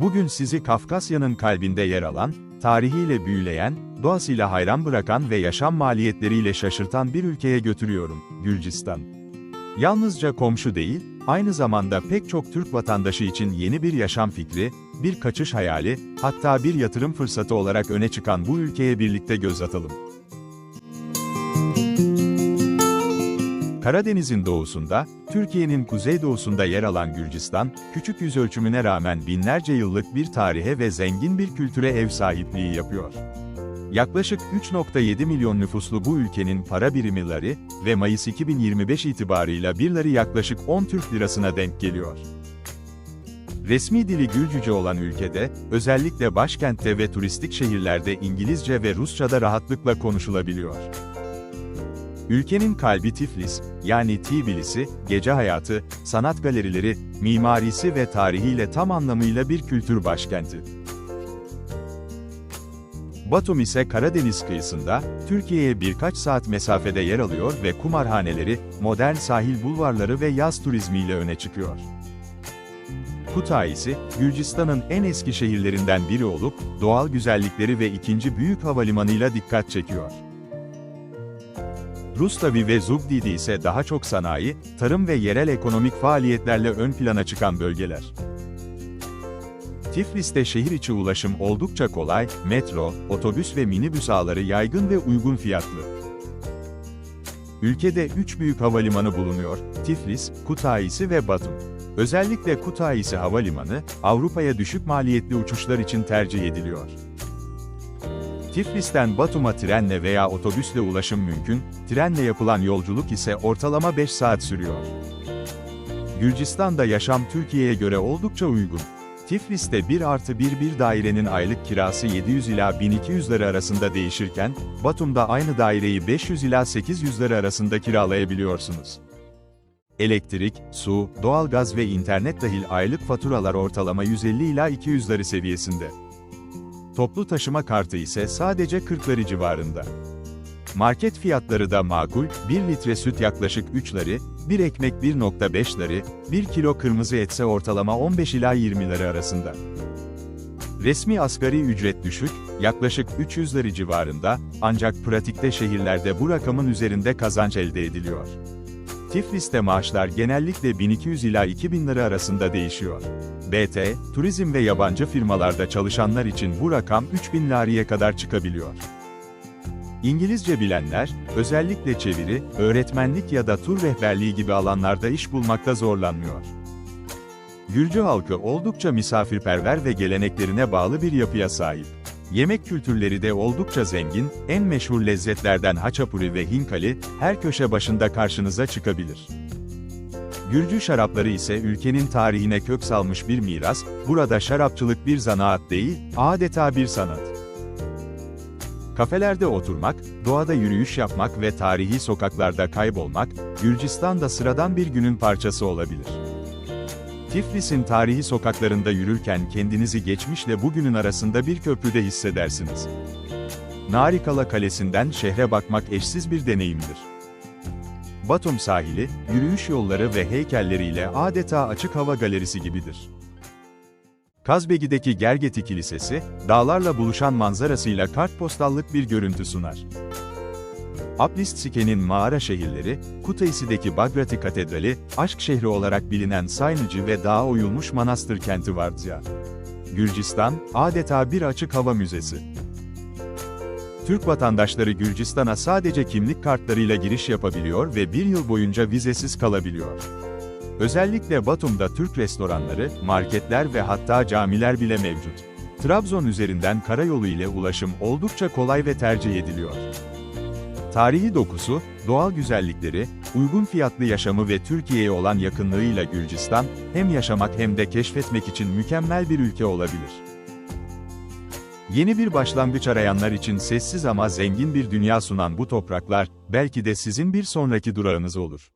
Bugün sizi Kafkasya'nın kalbinde yer alan, tarihiyle büyüleyen, doğasıyla hayran bırakan ve yaşam maliyetleriyle şaşırtan bir ülkeye götürüyorum, Gürcistan. Yalnızca komşu değil, aynı zamanda pek çok Türk vatandaşı için yeni bir yaşam fikri, bir kaçış hayali, hatta bir yatırım fırsatı olarak öne çıkan bu ülkeye birlikte göz atalım. Karadeniz'in doğusunda, Türkiye'nin kuzeydoğusunda yer alan Gürcistan, küçük yüz ölçümüne rağmen binlerce yıllık bir tarihe ve zengin bir kültüre ev sahipliği yapıyor. Yaklaşık 3.7 milyon nüfuslu bu ülkenin para birimi lari ve Mayıs 2025 itibarıyla bir lari yaklaşık 10 Türk lirasına denk geliyor. Resmi dili Gürcüce olan ülkede, özellikle başkentte ve turistik şehirlerde İngilizce ve Rusça'da rahatlıkla konuşulabiliyor. Ülkenin kalbi Tiflis, yani Tbilisi, gece hayatı, sanat galerileri, mimarisi ve tarihiyle tam anlamıyla bir kültür başkenti. Batum ise Karadeniz kıyısında, Türkiye'ye birkaç saat mesafede yer alıyor ve kumarhaneleri, modern sahil bulvarları ve yaz turizmiyle öne çıkıyor. Kutaisi, Gürcistan'ın en eski şehirlerinden biri olup, doğal güzellikleri ve ikinci büyük havalimanıyla dikkat çekiyor. Rustavi ve Zugdidi ise daha çok sanayi, tarım ve yerel ekonomik faaliyetlerle ön plana çıkan bölgeler. Tiflis'te şehir içi ulaşım oldukça kolay, metro, otobüs ve minibüs ağları yaygın ve uygun fiyatlı. Ülkede üç büyük havalimanı bulunuyor, Tiflis, Kutaisi ve Batum. Özellikle Kutaisi Havalimanı, Avrupa'ya düşük maliyetli uçuşlar için tercih ediliyor. Tiflis'ten Batum'a trenle veya otobüsle ulaşım mümkün, trenle yapılan yolculuk ise ortalama 5 saat sürüyor. Gürcistan'da yaşam Türkiye'ye göre oldukça uygun. Tiflis'te 1 artı 1 bir dairenin aylık kirası 700 ila 1200 lira arasında değişirken, Batum'da aynı daireyi 500 ila 800 lira arasında kiralayabiliyorsunuz. Elektrik, su, doğalgaz ve internet dahil aylık faturalar ortalama 150 ila 200 lira seviyesinde. Toplu taşıma kartı ise sadece 40'ları civarında. Market fiyatları da makul, 1 litre süt yaklaşık 3 lari, 1 ekmek 1.5 lari, 1 kilo kırmızı etse ortalama 15 ila 20 lira arasında. Resmi asgari ücret düşük, yaklaşık 300 lari civarında, ancak pratikte şehirlerde bu rakamın üzerinde kazanç elde ediliyor. Tiflis'te maaşlar genellikle 1200 ila 2000 lira arasında değişiyor. BT, turizm ve yabancı firmalarda çalışanlar için bu rakam 3000 lariye kadar çıkabiliyor. İngilizce bilenler, özellikle çeviri, öğretmenlik ya da tur rehberliği gibi alanlarda iş bulmakta zorlanmıyor. Gürcü halkı oldukça misafirperver ve geleneklerine bağlı bir yapıya sahip. Yemek kültürleri de oldukça zengin, en meşhur lezzetlerden haçapuri ve hinkali, her köşe başında karşınıza çıkabilir. Gürcü şarapları ise ülkenin tarihine kök salmış bir miras, burada şarapçılık bir zanaat değil, adeta bir sanat. Kafelerde oturmak, doğada yürüyüş yapmak ve tarihi sokaklarda kaybolmak, Gürcistan'da sıradan bir günün parçası olabilir. Tiflis'in tarihi sokaklarında yürürken kendinizi geçmişle bugünün arasında bir köprüde hissedersiniz. Narikala Kalesi'nden şehre bakmak eşsiz bir deneyimdir. Batum sahili, yürüyüş yolları ve heykelleriyle adeta açık hava galerisi gibidir. Kazbegi'deki Gergeti Kilisesi, dağlarla buluşan manzarasıyla kartpostallık bir görüntü sunar. Aplistsik'in mağara şehirleri, Kutaisi'deki Bagrati Katedrali, aşk şehri olarak bilinen Sayınıcı ve dağa oyulmuş manastır kenti Vardzya. Gürcistan, adeta bir açık hava müzesi. Türk vatandaşları Gürcistan'a sadece kimlik kartlarıyla giriş yapabiliyor ve bir yıl boyunca vizesiz kalabiliyor. Özellikle Batum'da Türk restoranları, marketler ve hatta camiler bile mevcut. Trabzon üzerinden karayolu ile ulaşım oldukça kolay ve tercih ediliyor. Tarihi dokusu, doğal güzellikleri, uygun fiyatlı yaşamı ve Türkiye'ye olan yakınlığıyla Gürcistan, hem yaşamak hem de keşfetmek için mükemmel bir ülke olabilir. Yeni bir başlangıç arayanlar için sessiz ama zengin bir dünya sunan bu topraklar, belki de sizin bir sonraki durağınız olur.